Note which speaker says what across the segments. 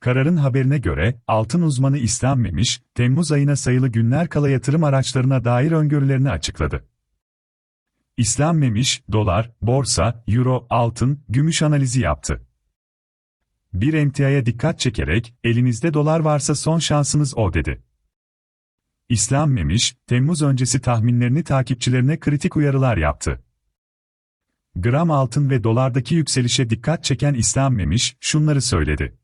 Speaker 1: Kararın haberine göre, altın uzmanı İslam Memiş, Temmuz ayına sayılı günler kala yatırım araçlarına dair öngörülerini açıkladı. İslam Memiş, dolar, borsa, euro, altın, gümüş analizi yaptı. Bir emtiaya dikkat çekerek, elinizde dolar varsa son şansınız o dedi. İslam Memiş, Temmuz öncesi tahminlerini takipçilerine kritik uyarılar yaptı. Gram altın ve dolardaki yükselişe dikkat çeken İslam Memiş, şunları söyledi.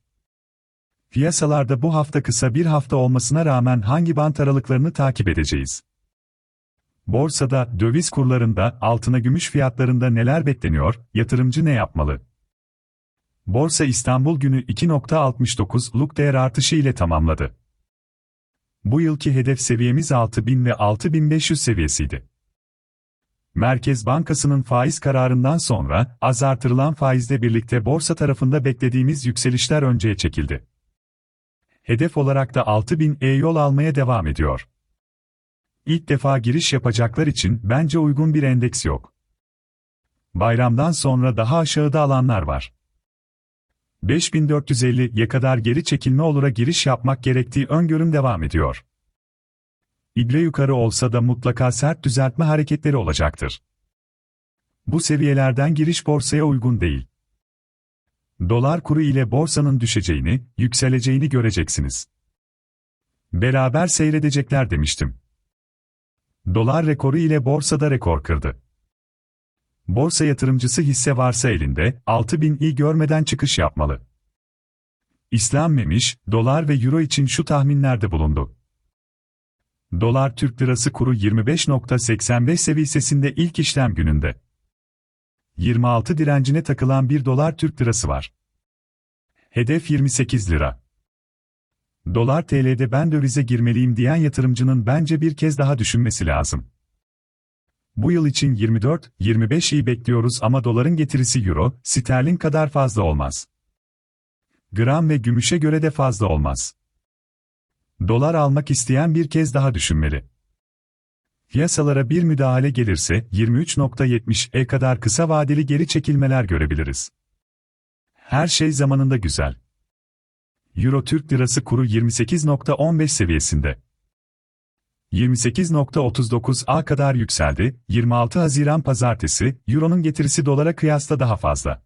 Speaker 1: Piyasalarda bu hafta kısa bir hafta olmasına rağmen hangi bant aralıklarını takip edeceğiz? Borsada, döviz kurlarında, altına gümüş fiyatlarında neler bekleniyor, yatırımcı ne yapmalı? Borsa İstanbul günü 2.69'luk değer artışı ile tamamladı. Bu yılki hedef seviyemiz 6000 ve 6500 seviyesiydi. Merkez Bankası'nın faiz kararından sonra az artırılan faizle birlikte borsa tarafında beklediğimiz yükselişler önceye çekildi. Hedef olarak da 6000'e yol almaya devam ediyor. İlk defa giriş yapacaklar için bence uygun bir endeks yok. Bayramdan sonra daha aşağıda alanlar var. 5450'ye kadar geri çekilme olura giriş yapmak gerektiği öngörüm devam ediyor. İbre yukarı olsa da mutlaka sert düzeltme hareketleri olacaktır. Bu seviyelerden giriş borsaya uygun değil. Dolar kuru ile borsanın düşeceğini, yükseleceğini göreceksiniz. Beraber seyredecekler demiştim. Dolar rekoru ile borsada rekor kırdı. Borsa yatırımcısı hisse varsa elinde, 6000'i görmeden çıkış yapmalı. İslam Memiş, dolar ve euro için şu tahminlerde bulundu. Dolar Türk Lirası kuru 25.85 seviyesinde ilk işlem gününde. 26 direncine takılan 1 dolar Türk Lirası var. Hedef 28 lira. Dolar TL'de ben dövize girmeliyim diyen yatırımcının bence bir kez daha düşünmesi lazım. Bu yıl için 24-25'i bekliyoruz ama doların getirisi euro, sterlin kadar fazla olmaz. Gram ve gümüşe göre de fazla olmaz. Dolar almak isteyen bir kez daha düşünmeli. Piyasalara bir müdahale gelirse 23.70'e kadar kısa vadeli geri çekilmeler görebiliriz. Her şey zamanında güzel. Euro Türk Lirası kuru 28.15 seviyesinde. 28.39'a kadar yükseldi, 26 Haziran Pazartesi, Euro'nun getirisi dolara kıyasla daha fazla.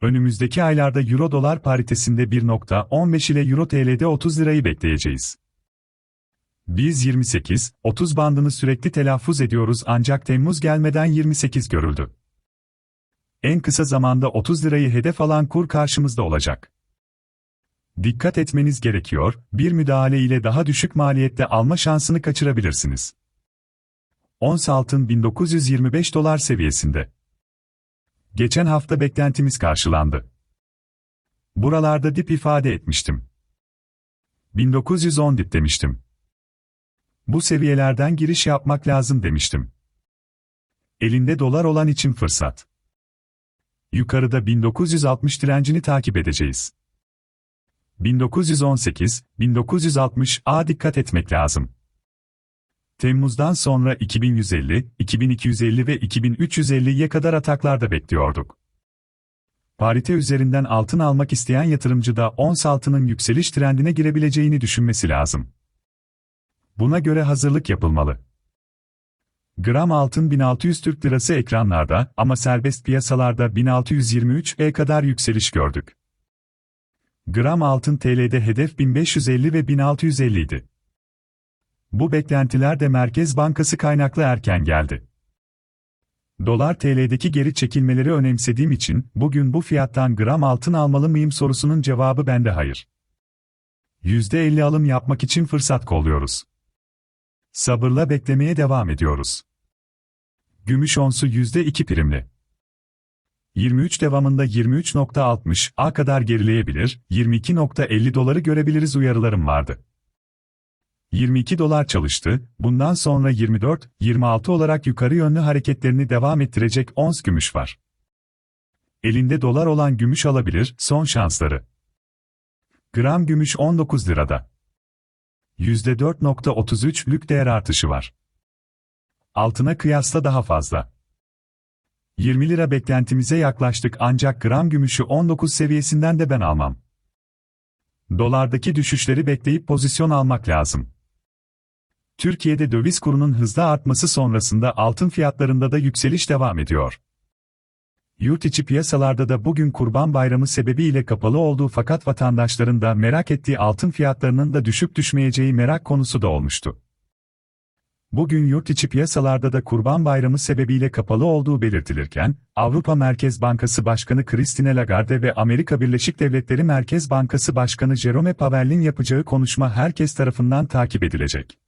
Speaker 1: Önümüzdeki aylarda Euro-Dolar paritesinde 1.15 ile Euro TL'de 30 lirayı bekleyeceğiz. Biz 28-30 bandını sürekli telaffuz ediyoruz ancak Temmuz gelmeden 28 görüldü. En kısa zamanda 30 lirayı hedef alan kur karşımızda olacak. Dikkat etmeniz gerekiyor, bir müdahale ile daha düşük maliyette alma şansını kaçırabilirsiniz. Ons altın 1925 dolar seviyesinde. Geçen hafta beklentimiz karşılandı. Buralarda dip ifade etmiştim. 1910 dip demiştim. Bu seviyelerden giriş yapmak lazım demiştim. Elinde dolar olan için fırsat. Yukarıda 1960 direncini takip edeceğiz. 1918, 1960 a dikkat etmek lazım. Temmuz'dan sonra 2150, 2250 ve 2350'ye kadar ataklarda bekliyorduk. Parite üzerinden altın almak isteyen yatırımcı da ons altının yükseliş trendine girebileceğini düşünmesi lazım. Buna göre hazırlık yapılmalı. Gram altın 1600 Türk Lirası ekranlarda ama serbest piyasalarda 1623'e kadar yükseliş gördük. Gram altın TL'de hedef 1550 ve 1650 idi. Bu beklentiler de Merkez Bankası kaynaklı erken geldi. Dolar TL'deki geri çekilmeleri önemsediğim için bugün bu fiyattan gram altın almalı mıyım sorusunun cevabı bende hayır. %50 alım yapmak için fırsat kolluyoruz. Sabırla beklemeye devam ediyoruz. Gümüş onsu %2 primli. 23 devamında 23.60 A kadar gerileyebilir, 22.50 doları görebiliriz uyarılarım vardı. 22 dolar çalıştı, bundan sonra 24-26 olarak yukarı yönlü hareketlerini devam ettirecek ons gümüş var. Elinde dolar olan gümüş alabilir, son şansları. Gram gümüş 19 lirada. %4.33'lük değer artışı var. Altına kıyasla daha fazla. 20 lira beklentimize yaklaştık ancak gram gümüşü 19 seviyesinden de ben almam. Dolardaki düşüşleri bekleyip pozisyon almak lazım. Türkiye'de döviz kurunun hızla artması sonrasında altın fiyatlarında da yükseliş devam ediyor. Yurt içi piyasalarda da bugün Kurban Bayramı sebebiyle kapalı olduğu fakat vatandaşların da merak ettiği altın fiyatlarının da düşüp düşmeyeceği merak konusu da olmuştu. Bugün yurt içi piyasalarda da Kurban Bayramı sebebiyle kapalı olduğu belirtilirken, Avrupa Merkez Bankası Başkanı Christine Lagarde ve Amerika Birleşik Devletleri Merkez Bankası Başkanı Jerome Powell'in yapacağı konuşma herkes tarafından takip edilecek.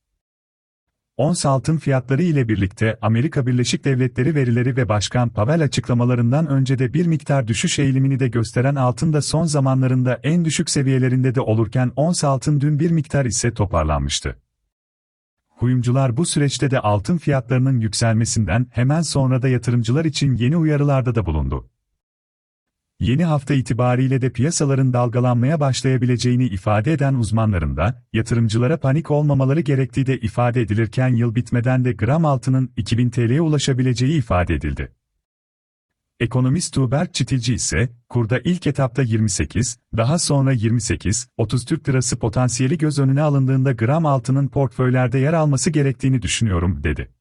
Speaker 1: Ons altın fiyatları ile birlikte Amerika Birleşik Devletleri verileri ve Başkan Powell açıklamalarından önce de bir miktar düşüş eğilimini de gösteren altın da son zamanlarında en düşük seviyelerinde de olurken ons altın dün bir miktar ise toparlanmıştı. Kuyumcular bu süreçte de altın fiyatlarının yükselmesinden hemen sonra da yatırımcılar için yeni uyarılarda da bulundu. Yeni hafta itibariyle de piyasaların dalgalanmaya başlayabileceğini ifade eden uzmanların da, yatırımcılara panik olmamaları gerektiği de ifade edilirken yıl bitmeden de gram altının 2000 TL'ye ulaşabileceği ifade edildi. Ekonomist Tuğberk Çitilci ise, kurda ilk etapta 28, daha sonra 28, 30 Türk Lirası potansiyeli göz önüne alındığında gram altının portföylerde yer alması gerektiğini düşünüyorum, dedi.